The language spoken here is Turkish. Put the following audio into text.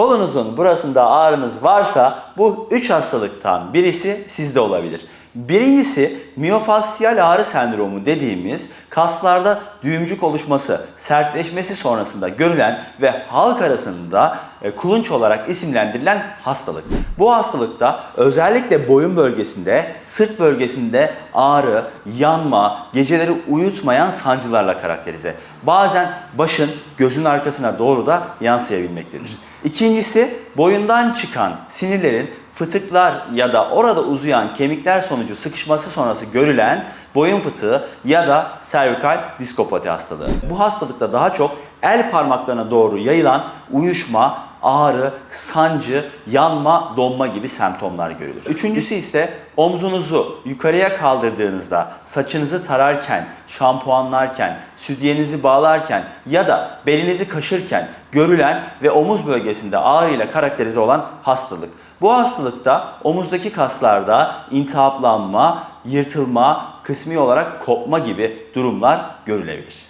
kolunuzun burasında ağrınız varsa bu üç hastalıktan birisi sizde olabilir. Birincisi miyofasyal ağrı sendromu dediğimiz kaslarda düğümcük oluşması, sertleşmesi sonrasında görülen ve halk arasında e, kulunç olarak isimlendirilen hastalık. Bu hastalıkta özellikle boyun bölgesinde, sırt bölgesinde ağrı, yanma, geceleri uyutmayan sancılarla karakterize. Bazen başın gözün arkasına doğru da yansıyabilmektedir. İkincisi boyundan çıkan sinirlerin fıtıklar ya da orada uzayan kemikler sonucu sıkışması sonrası görülen boyun fıtığı ya da servikal diskopati hastalığı. Bu hastalıkta daha çok el parmaklarına doğru yayılan uyuşma, ağrı, sancı, yanma, donma gibi semptomlar görülür. Üçüncüsü ise omzunuzu yukarıya kaldırdığınızda, saçınızı tararken, şampuanlarken, sütyenizi bağlarken ya da belinizi kaşırken görülen ve omuz bölgesinde ağrıyla karakterize olan hastalık. Bu hastalıkta omuzdaki kaslarda iltihaplanma, yırtılma, kısmi olarak kopma gibi durumlar görülebilir.